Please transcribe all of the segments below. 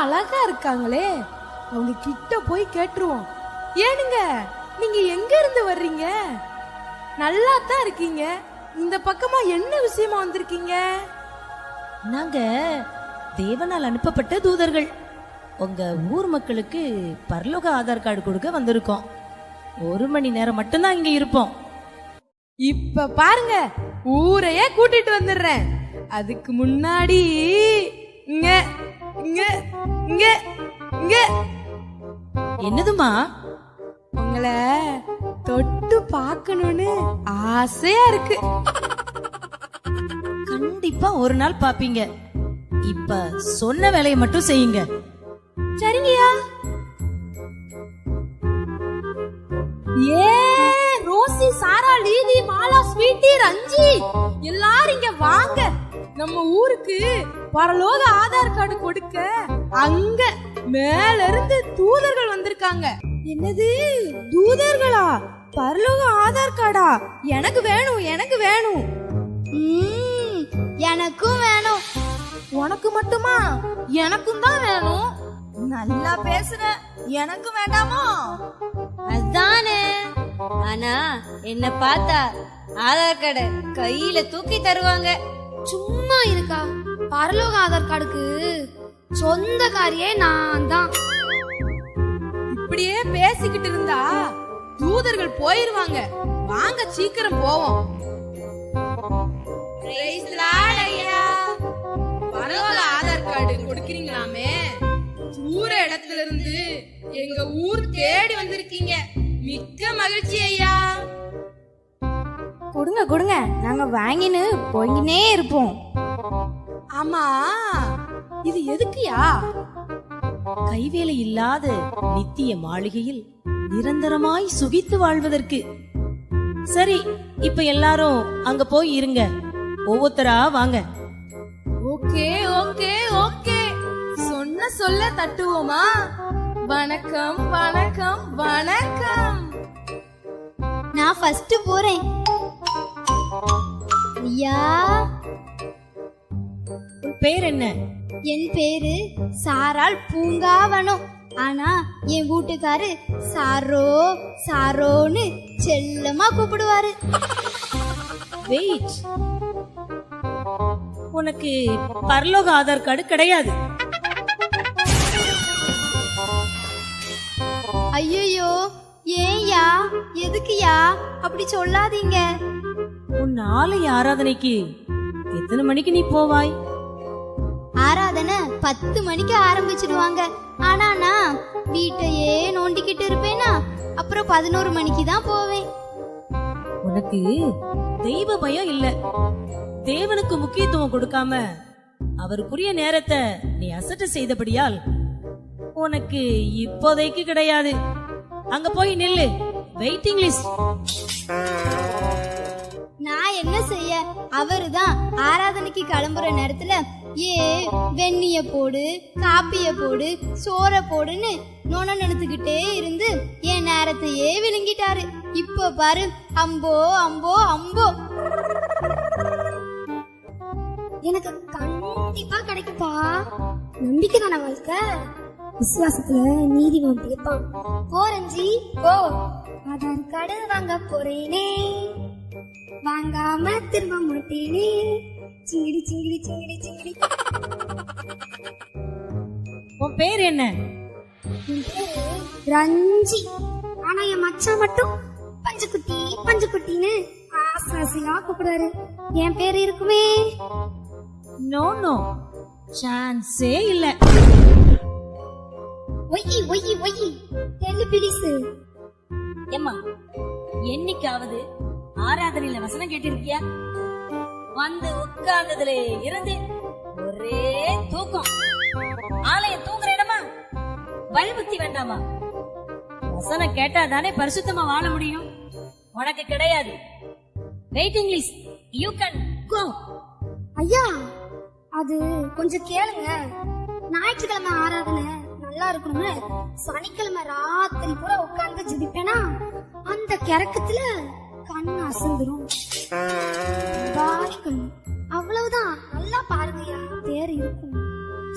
அழகா இருக்காங்களே. அவங்க கிட்ட போய் கேட்டுருவோம். ஏனுங்க நீங்க எங்க இருந்து வர்றீங்க? நல்லா தான் இருக்கீங்க. இந்த பக்கமா என்ன விஷயமா வந்திருக்கீங்க? நாங்க தேவனால் அனுப்பப்பட்ட தூதர்கள். உங்க ஊர் மக்களுக்கு பரலோக ஆதார் கார்டு கொடுக்க வந்திருக்கோம். ஒரு மணி நேரம் மட்டும்தான் இங்க இருப்போம். இப்ப பாருங்க ஊரையே கூட்டிட்டு வந்துடுறேன். அதுக்கு முன்னாடி இங்க. என்னதுமா உங்களை தொட்டு பார்க்கணும்னு ஆசையா இருக்கு. கண்டிப்பா ஒரு நாள் பாப்பீங்க. இப்ப சொன்ன வேலையை மட்டும் செய்யுங்க. சரிங்கய்யா. ஏ ரோசி சாரா லீதி மாலா ஸ்வீட்டி ரஞ்சி. எல்லாரும் இங்க வாங்க. நம்ம ஊருக்கு பரலோக ஆதார் கார்டு கொடுக்க அங்க மேல இருந்து தூதர்கள் வந்திருக்காங்க. என்னது? தூதர்களா? பரலோக ஆதார் கார்டா? எனக்கு வேணும் எனக்கு வேணும். எனக்கும் வேணும். உனக்கு மட்டுமா? எனக்கும் தான் வேணும். நல்லா பேசுற. எனக்கும் வேண்டாமோ? அதானே. ஆனா என்ன பார்த்தா ஆதார் கார்டு கையில தூக்கி தருவாங்க. சும்மா இருக்கா? பரலோக ஆதார் கார்டுக்கு சொந்தக்காரியே நான் தான் இப்படியே பேசிக்கிட்டு இருந்தா தூதர்கள் போயிருவாங்க. வாங்க சீக்கிரம் போவோம். ஐயா. பரலோக ஆதார் கார்டு கொடுக்கறீங்களாமே? தூர இடத்துல இருந்து எங்க ஊர் தேடி வந்திருக்கீங்க. மிக்க மகிழ்ச்சி ஐயா. கொடுங்க கொடுங்க. நாங்க வாங்கின்னு போய்கினே இருப்போம். ஆமா. இது எதுக்குயா? கைவேலை இல்லாத நித்திய மாளிகையில் நிரந்தரமாய் சுகித்து வாழ்வதற்கு. சரி இப்ப எல்லாரும் அங்க போய் இருங்க. ஒவ்வொருத்தரா வாங்க. Okay okay okay. சொன்ன சொல்ல தட்டுவோமா? வணக்கம் வணக்கம் வணக்கம். நான் ஃபர்ஸ்ட் போறேன். ஐயா. உன் பேர் என்ன? என் பேரு சாரால் பூங்காவனம். ஆனா என் வீட்டுக்காரு சாரோ சாரோன்னு செல்லமா கூப்பிடுவாரு. வெயிட் உனக்கு பரலோக ஆதார் கார்டு கிடையாது. ஐயோ ஏன்யா எதுக்குயா அப்படி சொல்லாதீங்க. ஆலய ஆராதனைக்கு எத்தனை மணிக்கு நீ போவாய்? ஆராதனை பத்து மணிக்கு ஆரம்பிச்சிடுவாங்க ஆனா நான் வீட்டையே நோண்டிக்கிட்டு இருப்பேனா? அப்புறம் பதினோரு மணிக்கு தான் போவேன். உனக்கு தெய்வ பயம் இல்ல. தேவனுக்கு முக்கியத்துவம் கொடுக்காம அவருக்குரிய நேரத்தை நீ அசட்ட செய்தபடியால் உனக்கு இப்போதைக்கு கிடையாது. அங்க போய் நில்லு. வெயிட்டிங் லிஸ்ட் நான் என்ன செய்ய? அவருதான். ஆராதனைக்கு கிளம்புற நேரத்துல ஏ வெந்நிய போடு காப்பிய போடு சோற போடுன்னு நோன நினைத்துக்கிட்டே இருந்து என் நேரத்தையே விழுங்கிட்டாரு. இப்போ பாரு அம்போ அம்போ அம்போ. எனக்கு கண்டிப்பா கிடைக்குப்பா நம்பிக்கை தானே வாழ்க்கை? விசுவாசத்துல நீதிவான் பிழைப்பான் போரஞ்சி போ. அதான் கடன் வாங்க போறேனே. வாங்காம திரும்ப மாட்டேனே. சிங்கிடி சிங்கிடி சிங்கிடி சிங்கிடி. உன் பேர் என்ன? ரஞ்சி. ஆனா என் மச்சான் மட்டும் பஞ்சுக்குட்டி பஞ்சுக்குட்டின்னு ஆசை ஆசையா கூப்பிடுவாரு என் பேரு இருக்குமே. நோ நோ சான்ஸே இல்ல. ஒய்யி ஒய்யி ஒய்யி தெல்லு பிடிசு ஏம்மா என்னைக்காவது ஆராதனையில வசனம் கேட்டிருக்கியா? வந்து உட்கார்ந்ததுல இருந்து ஒரே தூக்கம். ஆலயம் தூங்குற இடமா? பயபக்தி வேண்டாமா? வசனம் கேட்டா தானே பரிசுத்தமா வாழ முடியும்? உனக்கு கிடையாது. Waiting list you can go ஐயா அது கொஞ்சம் கேளுங்க. ஞாயிற்றுக்கிழமை ஆராதனை நல்லா இருக்கணும்னு சனிக்கிழமை ராத்திரி பூரா உட்கார்ந்து ஜிபிப்பேனா? அந்த கிறக்கத்துல கண் அசந்துரும். கண்ணு அவ்வளவுதான். நல்லா பாருங்கய்யா. பேர் இருக்கும்.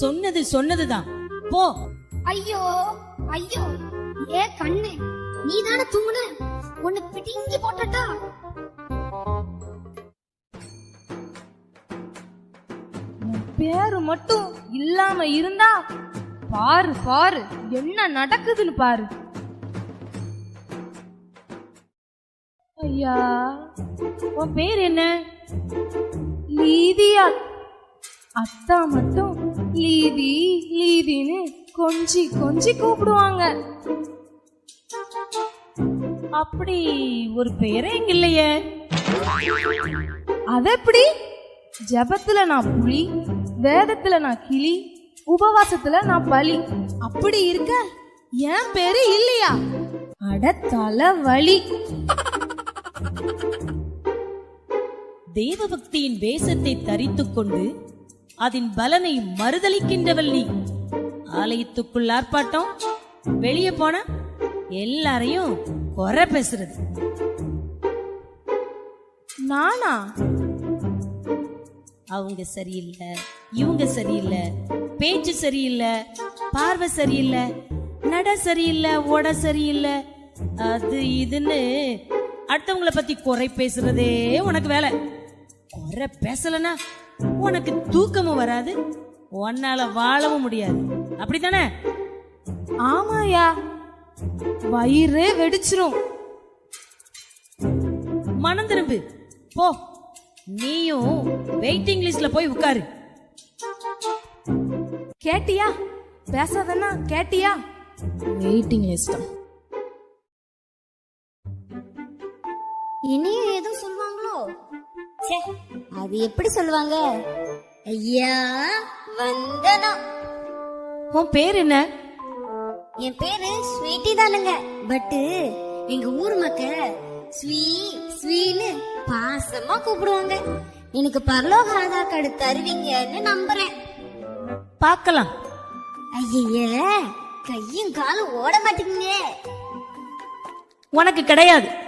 சொன்னது சொன்னதுதான். போ. ஐயோ ஐயோ. ஏ கண்ணு நீ தானே தூங்குன? உன்னை பிடிங்கி போட்டட்டா? பேரு மட்டும் இல்லாம இருந்தா பாரு பாரு. என்ன நடக்குதுன்னு பாரு. லீதியா உன் பேர் என்ன? லீதியா. அத்தா மட்டும் லீதி லீதின்னு கொஞ்சி கொஞ்சி கூப்பிடுவாங்க. அப்படி ஒரு பெயரே இங்க இல்லையே. அதெப்படி? ஜபத்துல நான் புலி வேதத்துல நான் கிளி உபவாசத்துல நான் பலி. அப்படி இருக்க என் பேரு இல்லையா? அட தலை வலி தேவபக்தியின் வேஷத்தை தரித்துக் கொண்டு அதன் பலனை மறுதளிக்கின்றவள் நீ. ஆலயத்துக்குள் ஆர்ப்பாட்டம். வெளியே போனா எல்லாரையும் குறை பேசுறது. நானா? அவங்க சரியில்லை இவங்க சரியில்லை பேச்சு சரியில்லை பார்வை சரியில்லை நட சரியில்லை ஓட சரியில்லை அது இதுன்னு அடுத்தவங்களை பத்தி குறை பேசுறதே உனக்கு வேலை. குறை பேசலனா உனக்கு தூக்கமும் வராது உன்னால வாழவும் முடியாது. அப்படித்தானே? ஆமாயா வயிறே வெடிச்சிரும். மனம் திரும்பு. போ. நீயும் வெயிட்டிங் லிஸ்ட்ல போய் உட்காரு. கேட்டியா? பேசாதன்னா கேட்டியா? வெயிட்டிங் லிஸ்டம் இனியும் எதுவும் சொல்லுவாங்களோ ச்சே அது எப்படி சொல்லுவாங்க? ஐயா வந்தனம். உன் பேர் என்ன? என் பேரு ஸ்வீட்டி தானுங்க. பட்டு எங்க ஊர் மக்க ஸ்வீ ஸ்வீன்னு பாசமா கூப்பிடுவாங்க. எனக்கு பரலோக ஆதார் கார்டு தருவீங்கன்னு நம்புறேன். பார்க்கலாம். ஐய கையும் காலும் ஓட மாட்டேங்குங்க உனக்கு கிடையாது.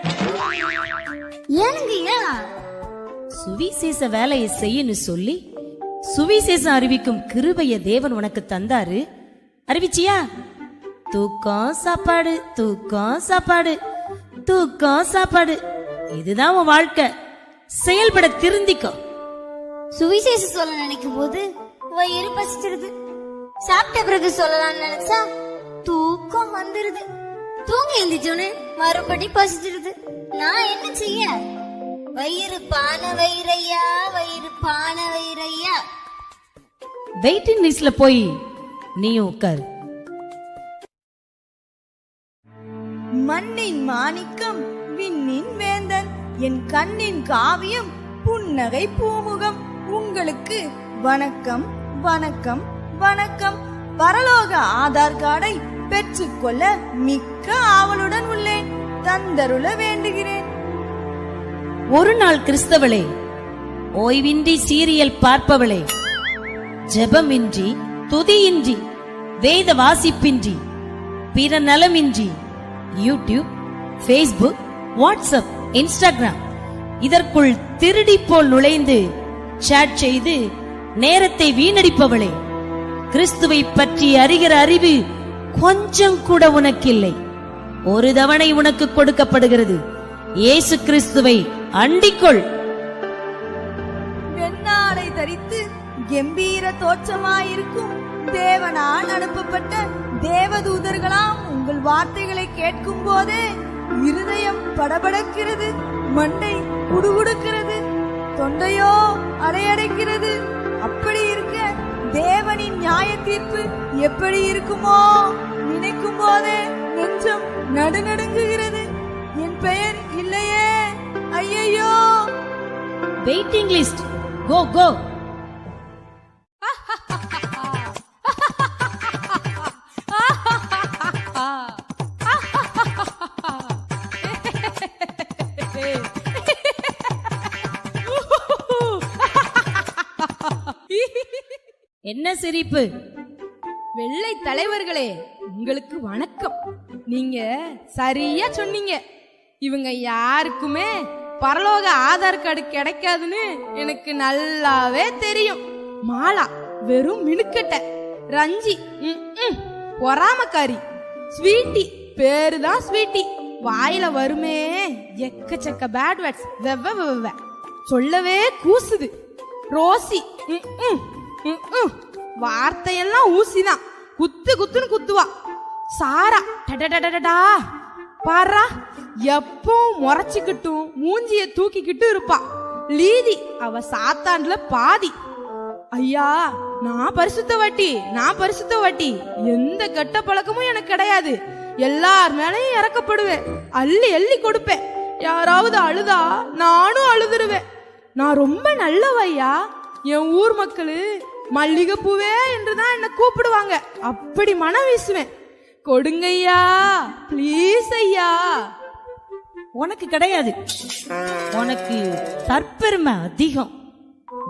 ஏனுங்க ஏன் சுவிசேஷ வேலையை செய்யன்னு சொல்லி சுவிசேஷம் அறிவிக்கும் கிருபைய தேவன் உனக்கு தந்தாரு. அறிவிச்சியா? தூக்கம் சாப்பாடு தூக்கம் சாப்பாடு தூக்கம் சாப்பாடு. இதுதான் உன் வாழ்க்கை. செயல்பட திருந்திக்கோ. சுவிசேஷம் சொல்ல நினைக்கும் போது வயிறு பசிச்சிருது சாப்பிட்ட பிறகு சொல்லலாம்னு நினைச்சா தூக்கம் வந்துருது. தூங்கி எழுந்திரிச்சோன்னு மறுபடி பசிச்சிருது. நான் என்ன செய்ய? வயிறு பான வயிறையா? வயிறு பான வயிறையா? வெயிட்டிங் லிஸ்ட்ல போய் நீயும் உட்காரு மண்ணின் மாணிக்கம் விண்ணின் வேந்தன் என் கண்ணின் காவியம் புன்னகை பூமுகம். உங்களுக்கு வணக்கம் வணக்கம் வணக்கம். பரலோக ஆதார் கார்டை பெற்றுக்கொள்ள மிக்க ஆவலுடன் உள்ளேன் தந்தருள வேண்டுகிறேன். ஒரு நாள் கிறிஸ்தவளே ஓய்வின்றி சீரியல் பார்ப்பவளே ஜெபமின்றி துதியின்றி வேத வாசிப்பின்றி பிற நலமின்றி யூடியூப் ஃபேஸ்புக் வாட்ஸ்அப் இன்ஸ்டாகிராம் இதற்குள் திருடி போல் நுழைந்து சேட் செய்து நேரத்தை வீணடிப்பவளே கிறிஸ்துவை பற்றி அறிகிற அறிவு கொஞ்சம் கூட உனக்கு இல்லை ஒரு தவணை உனக்கு கொடுக்கப்படுகிறது. இயேசு கிறிஸ்துவை அண்டிக்கொள். வெண்ணாடை தரித்து கம்பீர தோற்றமாயிருக்கும் தேவனால் அனுப்பப்பட்ட தேவதூதர்களாம் உங்கள் வார்த்தைகளை கேட்கும் போதே இருதயம் படபடக்கிறது மண்டை குடுகுடுக்கிறது தொண்டையோ அடையடைக்கிறது. அப்படி இருக்க தேவனின் நியாய தீர்ப்பு எப்படி இருக்குமோ நினைக்கும் போதே நெஞ்சம் நடுநடுங்குகிறது. என் பெயர் இல்லையே. ஐயையோ. வெயிட்டிங் லிஸ்ட் கோ கோ என்ன சிரிப்பு? வெள்ளை தலைவர்களே உங்களுக்கு வணக்கம். நீங்க சரியா சொன்னீங்க. இவங்க யாருக்குமே பரலோக ஆதார் கார்டு கிடைக்காதுன்னு எனக்கு நல்லாவே தெரியும். மாலா வெறும் மினுக்கட்டை. ரஞ்சி ம், ம். பொறாமக்காரி. ஸ்வீட்டி பேரு தான் ஸ்வீட்டி. வாயில வருமே எக்கச்சக்க பேட் வேர்ட்ஸ் வெவ்வ வெவ்வ சொல்லவே கூசுது. ரோசி ம், ம். வார்த்தையெல்லாம் ஊசிதான். குத்து குத்துன்னு குத்துவா. சாரா டடடடடா பாரா எப்பவும் முறைச்சிக்கிட்டும் மூஞ்சிய தூக்கிக்கிட்டு இருப்பா. லீதி அவ சாத்தாண்டுல பாதி. ஐயா நான் பரிசுத்த வட்டி நான் பரிசுத்த வட்டி. எந்த கெட்ட பழக்கமும் எனக்கு கிடையாது. எல்லார் மேலையும் இறக்கப்படுவேன். அள்ளி அள்ளி கொடுப்பேன். யாராவது அழுதா நானும் அழுதுருவேன். நான் ரொம்ப நல்லவையா என் ஊர் மக்களு மல்லிகைப்பூவே என்றுதான் என்ன கூப்பிடுவாங்க. அப்படி மனம் வீசுவேன். கொடுங்கய்யா ப்ளீஸ் ஐயா. உனக்கு கிடையாது. உனக்கு தற்பெருமை அதிகம்.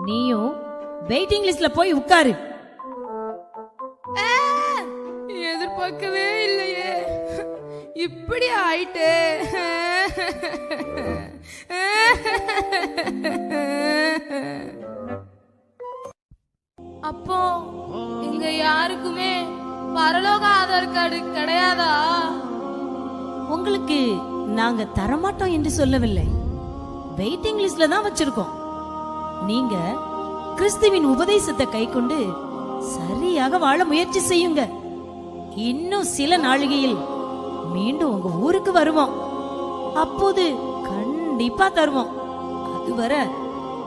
நீயும் வெயிட்டிங் லிஸ்ட்ல போய் உட்காரு. எதிர்பார்க்கவே இல்லையே. இப்படி ஆயிட்டே. கார்டு கிடையாதா? உங்களுக்கு நாங்க தரமாட்டோம் என்று சொல்லவில்லை. வெயிட்டிங் லிஸ்ட்ல தான் வச்சிருக்கோம். நீங்க கிறிஸ்துவின் உபதேசத்தை கைக்கொண்டு சரியாக வாழ முயற்சி செய்யுங்க. இன்னும் சில நாளிகையில் மீண்டும் உங்க ஊருக்கு வருவோம். அப்போது கண்டிப்பா தருவோம். அதுவரை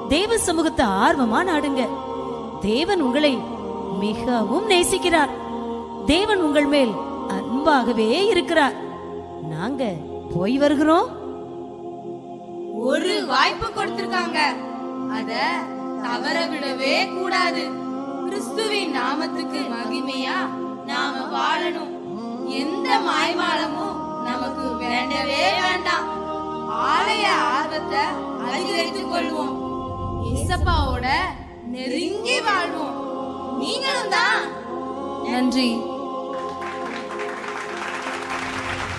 தேவ சமூகத்தை ஆர்வமா நாடுங்க. தேவன் உங்களை மிகவும் நேசிக்கிறார். தேவன் உங்கள் மேல் அன்பாகவே இருக்கிறார். நாங்க போய் வருகிறோம். ஒரு வாய்ப்பு கொடுத்திருக்காங்க. அத தவற விடவே கூடாது. கிறிஸ்துவின் நாமத்துக்கு மகிமையா நாம வாழணும். எந்த மாய்மாலமும் நமக்கு வேண்டவே வேண்டாம். ஆலய ஆர்வத்தை அதிகரித்துக் கொள்வோம். இசப்பாவோட நெருங்கி வாழ்வோம். நீங்களும் தான். நன்றி.